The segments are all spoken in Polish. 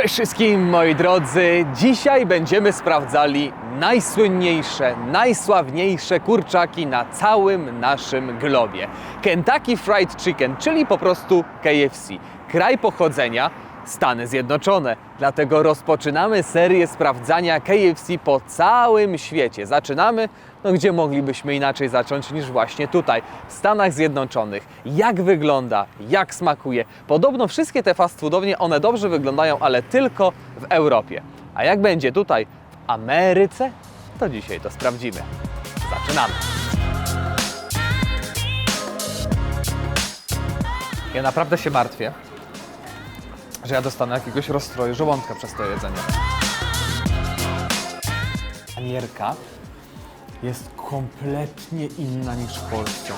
Cześć wszystkim moi drodzy! Dzisiaj będziemy sprawdzali najsłynniejsze, najsławniejsze kurczaki na całym naszym globie. Kentucky Fried Chicken, czyli po prostu KFC. Kraj pochodzenia Stany Zjednoczone. Dlatego rozpoczynamy serię sprawdzania KFC po całym świecie. Zaczynamy, no gdzie moglibyśmy inaczej zacząć niż właśnie tutaj, w Stanach Zjednoczonych. Jak wygląda, jak smakuje. Podobno wszystkie te fast foodownie, one dobrze wyglądają, ale tylko w Europie. A jak będzie tutaj, w Ameryce, to dzisiaj to sprawdzimy. Zaczynamy. Ja naprawdę się martwię, że ja dostanę jakiegoś rozstroju żołądka przez to jedzenie. Panierka jest kompletnie inna niż w Polsce.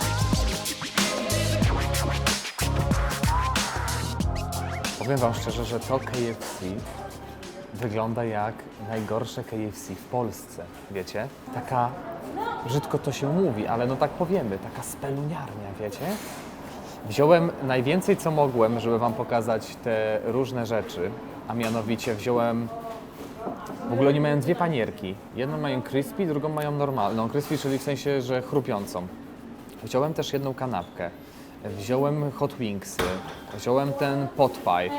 Powiem Wam szczerze, że to KFC wygląda jak najgorsze KFC w Polsce, wiecie? Taka, brzydko to się mówi, ale no tak powiemy, taka speluniarnia, wiecie? Wziąłem najwięcej co mogłem, żeby Wam pokazać te różne rzeczy, a mianowicie wziąłem w ogóle oni mają dwie panierki. Jedną mają crispy, drugą mają normalną. Crispy, czyli w sensie, że chrupiącą. Wziąłem też jedną kanapkę. Wziąłem hot wingsy. Wziąłem ten pot pie,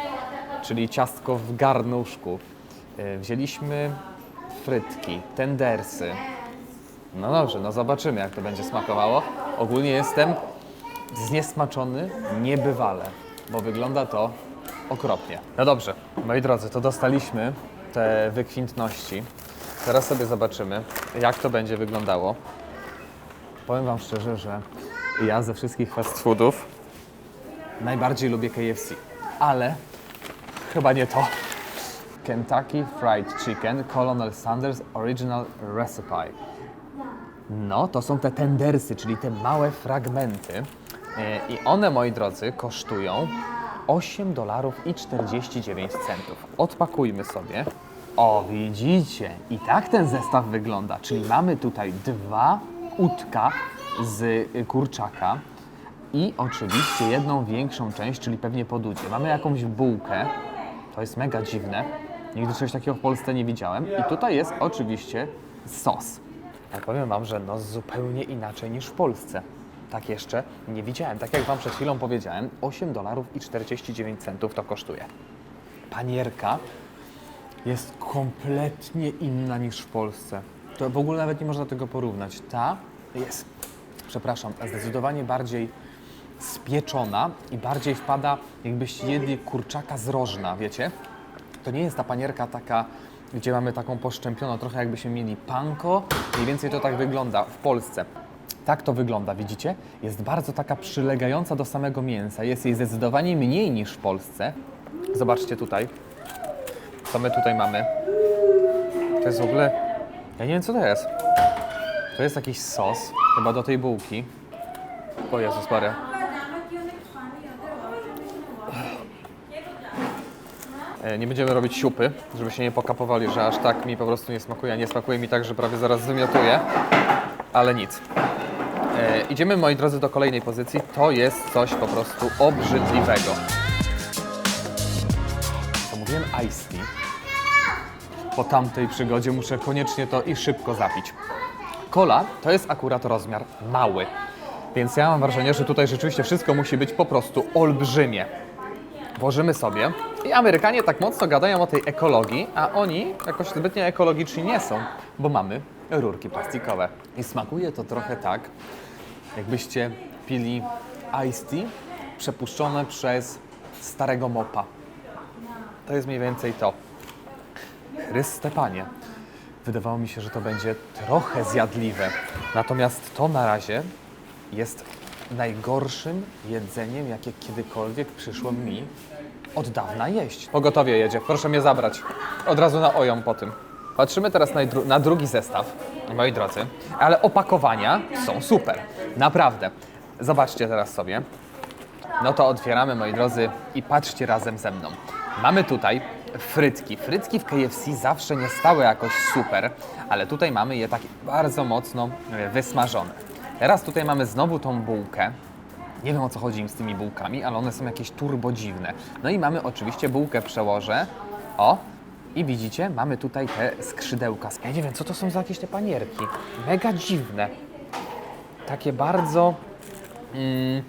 czyli ciastko w garnuszku. E, Wzięliśmy frytki, tendersy. No dobrze, no zobaczymy jak to będzie smakowało. Ogólnie jestem zniesmaczony niebywale, bo wygląda to okropnie. No dobrze, moi drodzy, to dostaliśmy te wykwintności. Teraz sobie zobaczymy, jak to będzie wyglądało. Powiem Wam szczerze, że ja ze wszystkich fast foodów najbardziej lubię KFC, ale chyba nie to. Kentucky Fried Chicken Colonel Sanders Original Recipe. No, to są te tendersy, czyli te małe fragmenty. E, I one, moi drodzy, kosztują 8 dolarów i 49 centów. Odpakujmy sobie. O, widzicie, i tak ten zestaw wygląda. Czyli mamy tutaj dwa udka z y, kurczaka i oczywiście jedną większą część, czyli pewnie podudzie. Mamy jakąś bułkę, to jest mega dziwne. Nigdy czegoś takiego w Polsce nie widziałem. I tutaj jest oczywiście sos. Ja powiem Wam, że no zupełnie inaczej niż w Polsce. Tak jeszcze nie widziałem. Tak jak Wam przed chwilą powiedziałem, 8 dolarów i 49 centów to kosztuje. Panierka jest kompletnie inna niż w Polsce. To w ogóle nawet nie można tego porównać. Ta jest, przepraszam, zdecydowanie bardziej spieczona i bardziej wpada, jakbyście jedli kurczaka z rożna, wiecie? To nie jest ta panierka taka, gdzie mamy taką poszczępioną, trochę jakbyśmy mieli panko. Mniej więcej to tak wygląda w Polsce. Tak to wygląda, widzicie? Jest bardzo taka przylegająca do samego mięsa. Jest jej zdecydowanie mniej niż w Polsce. Zobaczcie tutaj, co my tutaj mamy. To jest w ogóle... Ja nie wiem, co to jest. To jest jakiś sos, chyba do tej bułki. O Jezus Maria. E, Nie będziemy robić siupy, żeby się nie pokapowali, że aż tak mi po prostu nie smakuje, nie smakuje mi tak, że prawie zaraz wymiotuję. Ale nic. E, idziemy, moi drodzy, do kolejnej pozycji. To jest coś po prostu obrzydliwego. Zamówiłem iced tea. Po tamtej przygodzie muszę koniecznie to i szybko zapić. Cola to jest akurat rozmiar mały, więc ja mam wrażenie, że tutaj rzeczywiście wszystko musi być po prostu olbrzymie. Włożymy sobie i Amerykanie tak mocno gadają o tej ekologii, a oni jakoś zbytnio ekologiczni nie są, bo mamy rurki plastikowe. I smakuje to trochę tak, jakbyście pili iced tea przepuszczone przez starego mopa. To jest mniej więcej to. Chryste Panie. Wydawało mi się, że to będzie trochę zjadliwe. Natomiast to na razie jest najgorszym jedzeniem, jakie kiedykolwiek przyszło mi od dawna jeść. Pogotowie jedzie, proszę mnie zabrać. Od razu na oją po tym. Patrzymy teraz na, dru- na drugi zestaw, moi drodzy, ale opakowania są super. Naprawdę. Zobaczcie teraz sobie. No to otwieramy, moi drodzy, i patrzcie razem ze mną. Mamy tutaj frytki. Frytki w KFC zawsze nie stały jakoś super, ale tutaj mamy je takie bardzo mocno e, wysmażone. Teraz tutaj mamy znowu tą bułkę. Nie wiem o co chodzi im z tymi bułkami, ale one są jakieś turbo dziwne. No i mamy oczywiście bułkę przełożę O, i widzicie, mamy tutaj te skrzydełka. Ja nie wiem, co to są za jakieś te panierki. Mega dziwne. Takie bardzo... Mm,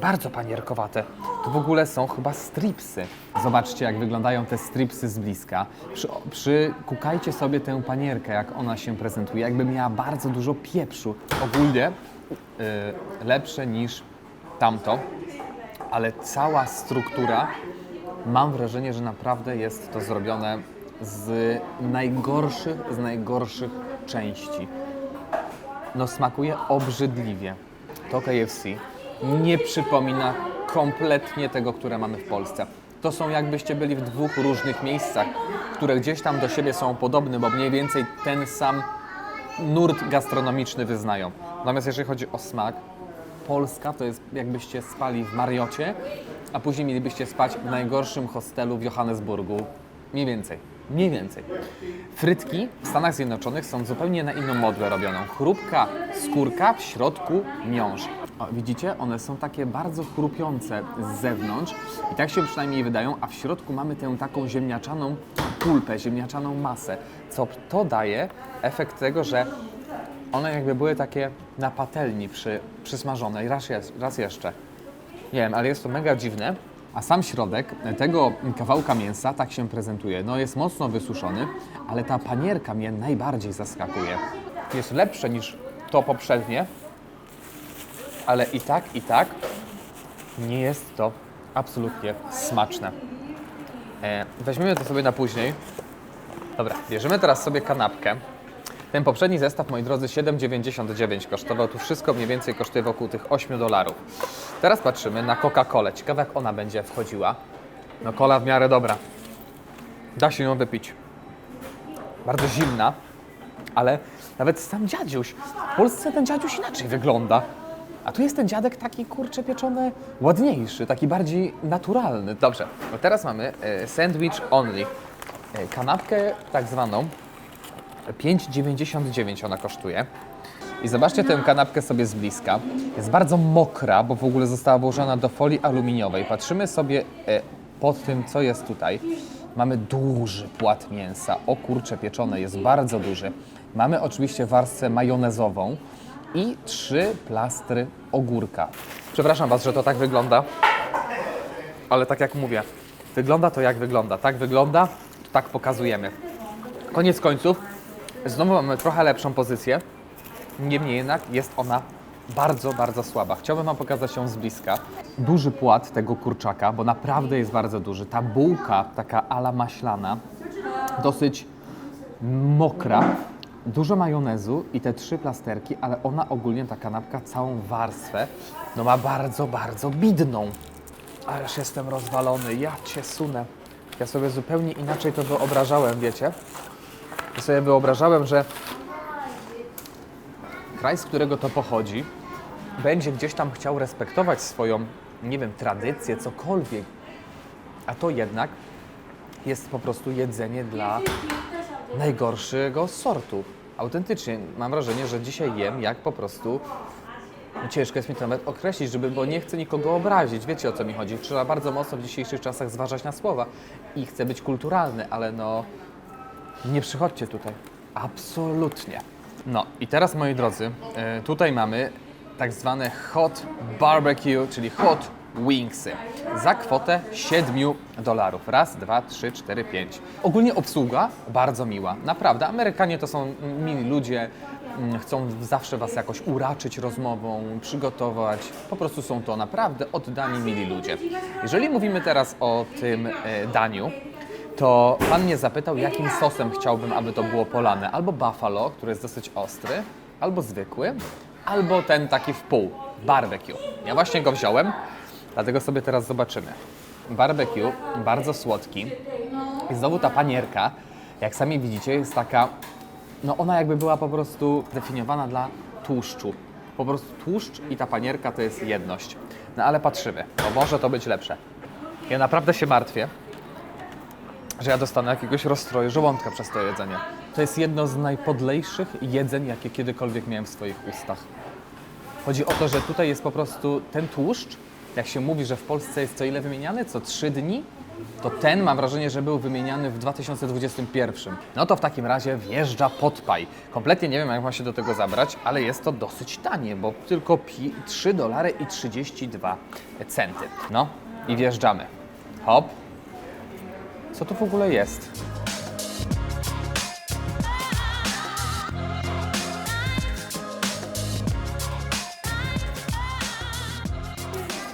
bardzo panierkowate. To w ogóle są chyba stripsy. Zobaczcie, jak wyglądają te stripsy z bliska. Przy, przykukajcie sobie tę panierkę, jak ona się prezentuje. Jakby miała bardzo dużo pieprzu. Ogólnie yy, lepsze niż tamto, ale cała struktura, mam wrażenie, że naprawdę jest to zrobione z najgorszych, z najgorszych części no smakuje obrzydliwie. To KFC nie przypomina kompletnie tego, które mamy w Polsce. To są jakbyście byli w dwóch różnych miejscach, które gdzieś tam do siebie są podobne, bo mniej więcej ten sam nurt gastronomiczny wyznają. Natomiast jeżeli chodzi o smak, Polska to jest jakbyście spali w Mariocie, a później mielibyście spać w najgorszym hostelu w Johannesburgu. Mniej więcej. Mniej więcej. Frytki w Stanach Zjednoczonych są zupełnie na inną modłę robioną. Chrupka skórka, w środku miąższ. Widzicie? One są takie bardzo chrupiące z zewnątrz i tak się przynajmniej wydają, a w środku mamy tę taką ziemniaczaną pulpę, ziemniaczaną masę, co to daje efekt tego, że one jakby były takie na patelni przy, przysmażone. I raz, raz jeszcze. Nie wiem, ale jest to mega dziwne. A sam środek tego kawałka mięsa tak się prezentuje. No jest mocno wysuszony, ale ta panierka mnie najbardziej zaskakuje. Jest lepsze niż to poprzednie, ale i tak, i tak nie jest to absolutnie smaczne. E, weźmiemy to sobie na później. Dobra, bierzemy teraz sobie kanapkę. Ten poprzedni zestaw, moi drodzy, 7,99 kosztował. Tu wszystko mniej więcej kosztuje wokół tych 8 dolarów. Teraz patrzymy na Coca-Colę. Ciekawe, jak ona będzie wchodziła. No, kola w miarę dobra. Da się ją wypić. Bardzo zimna, ale nawet sam dziadziuś. W Polsce ten dziadziuś inaczej wygląda. A tu jest ten dziadek taki, kurczę, pieczony, ładniejszy, taki bardziej naturalny. Dobrze, teraz mamy e, sandwich only. E, kanapkę tak zwaną 5,99 ona kosztuje. I zobaczcie tę kanapkę sobie z bliska. Jest bardzo mokra, bo w ogóle została włożona do folii aluminiowej. Patrzymy sobie e, pod tym, co jest tutaj. Mamy duży płat mięsa. O kurcze pieczone, jest bardzo duży. Mamy oczywiście warstwę majonezową i trzy plastry ogórka. Przepraszam Was, że to tak wygląda, ale tak jak mówię, wygląda to jak wygląda. Tak wygląda, tak pokazujemy. Koniec końców, znowu mamy trochę lepszą pozycję, niemniej jednak jest ona bardzo, bardzo słaba. Chciałbym Wam pokazać ją z bliska. Duży płat tego kurczaka, bo naprawdę jest bardzo duży. Ta bułka, taka ala maślana, dosyć mokra, dużo majonezu i te trzy plasterki, ale ona ogólnie, ta kanapka, całą warstwę, no ma bardzo, bardzo bidną. Ależ jestem rozwalony, ja Cię sunę. Ja sobie zupełnie inaczej to wyobrażałem, wiecie? Ja sobie wyobrażałem, że kraj, z którego to pochodzi, będzie gdzieś tam chciał respektować swoją, nie wiem, tradycję, cokolwiek. A to jednak jest po prostu jedzenie dla najgorszego sortu. Autentycznie mam wrażenie, że dzisiaj jem jak po prostu. Ciężko jest mi to nawet określić, żeby, bo nie chcę nikogo obrazić. Wiecie o co mi chodzi. Trzeba bardzo mocno w dzisiejszych czasach zważać na słowa i chcę być kulturalny, ale no nie przychodźcie tutaj. Absolutnie. No i teraz moi drodzy, e, tutaj mamy tak zwane hot barbecue, czyli hot wingsy za kwotę 7 dolarów. Raz, dwa, trzy, cztery, pięć. Ogólnie obsługa bardzo miła. Naprawdę, Amerykanie to są mili ludzie, mm, chcą zawsze Was jakoś uraczyć rozmową, przygotować. Po prostu są to naprawdę oddani, mili ludzie. Jeżeli mówimy teraz o tym e, daniu, to pan mnie zapytał, jakim sosem chciałbym, aby to było polane. Albo buffalo, który jest dosyć ostry, albo zwykły, albo ten taki w pół, barbecue. Ja właśnie go wziąłem, dlatego sobie teraz zobaczymy. Barbecue, bardzo słodki. I znowu ta panierka, jak sami widzicie, jest taka, no ona jakby była po prostu definiowana dla tłuszczu. Po prostu tłuszcz i ta panierka to jest jedność. No ale patrzymy, bo może to być lepsze. Ja naprawdę się martwię, że ja dostanę jakiegoś rozstroju żołądka przez to jedzenie. To jest jedno z najpodlejszych jedzeń, jakie kiedykolwiek miałem w swoich ustach. Chodzi o to, że tutaj jest po prostu ten tłuszcz jak się mówi, że w Polsce jest co ile wymieniany? Co trzy dni? To ten mam wrażenie, że był wymieniany w 2021. No to w takim razie wjeżdża podpaj. Kompletnie nie wiem, jak ma się do tego zabrać, ale jest to dosyć tanie, bo tylko pi- 3 dolary i 32 centy. No i wjeżdżamy. Hop. Co to w ogóle jest?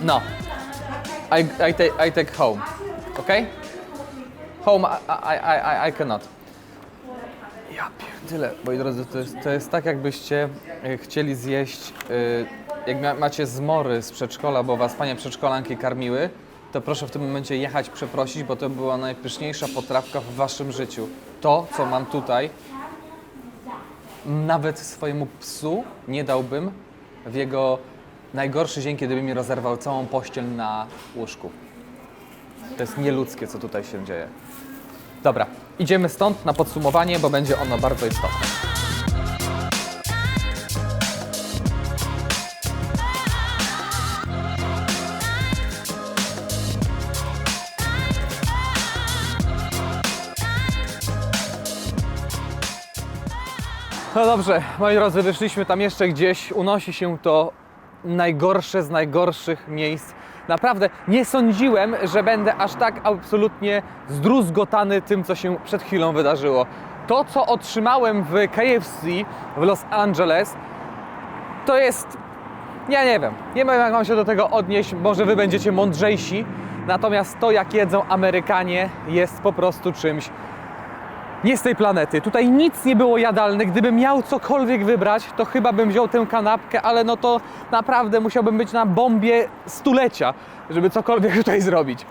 No. I, I, take, I take home. Okay? Home I, I, I, I cannot. Ja pierdyle, moi drodzy, to jest, to jest tak jakbyście e, chcieli zjeść, e, jak macie zmory z przedszkola, bo was panie przedszkolanki karmiły, to proszę w tym momencie jechać przeprosić, bo to była najpyszniejsza potrawka w waszym życiu. To, co mam tutaj, nawet swojemu psu nie dałbym w jego najgorszy dzień, kiedy by mi rozerwał całą pościel na łóżku. To jest nieludzkie, co tutaj się dzieje. Dobra, idziemy stąd na podsumowanie, bo będzie ono bardzo istotne. No dobrze, moi drodzy, wyszliśmy tam jeszcze gdzieś, unosi się to najgorsze z najgorszych miejsc. Naprawdę nie sądziłem, że będę aż tak absolutnie zdruzgotany tym, co się przed chwilą wydarzyło. To, co otrzymałem w KFC w Los Angeles, to jest. Ja nie wiem. Nie wiem, jak mam się do tego odnieść. Może wy będziecie mądrzejsi. Natomiast to, jak jedzą Amerykanie, jest po prostu czymś nie z tej planety. Tutaj nic nie było jadalne. Gdybym miał cokolwiek wybrać, to chyba bym wziął tę kanapkę, ale no to naprawdę musiałbym być na bombie stulecia, żeby cokolwiek tutaj zrobić.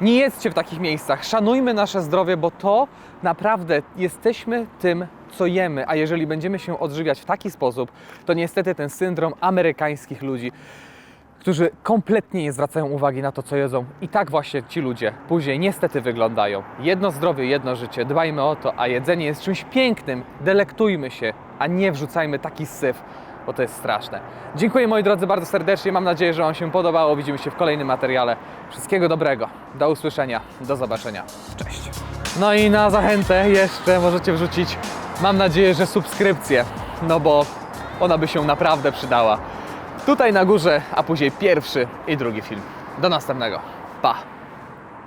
Nie jedzcie w takich miejscach. Szanujmy nasze zdrowie, bo to naprawdę jesteśmy tym, co jemy. A jeżeli będziemy się odżywiać w taki sposób, to niestety ten syndrom amerykańskich ludzi którzy kompletnie nie zwracają uwagi na to, co jedzą. I tak właśnie ci ludzie później niestety wyglądają. Jedno zdrowie, jedno życie, dbajmy o to, a jedzenie jest czymś pięknym. Delektujmy się, a nie wrzucajmy taki syf, bo to jest straszne. Dziękuję moi drodzy bardzo serdecznie. Mam nadzieję, że Wam się podobało. Widzimy się w kolejnym materiale. Wszystkiego dobrego. Do usłyszenia. Do zobaczenia. Cześć. No i na zachętę jeszcze możecie wrzucić, mam nadzieję, że subskrypcję, no bo ona by się naprawdę przydała tutaj na górze, a później pierwszy i drugi film. Do następnego. Pa!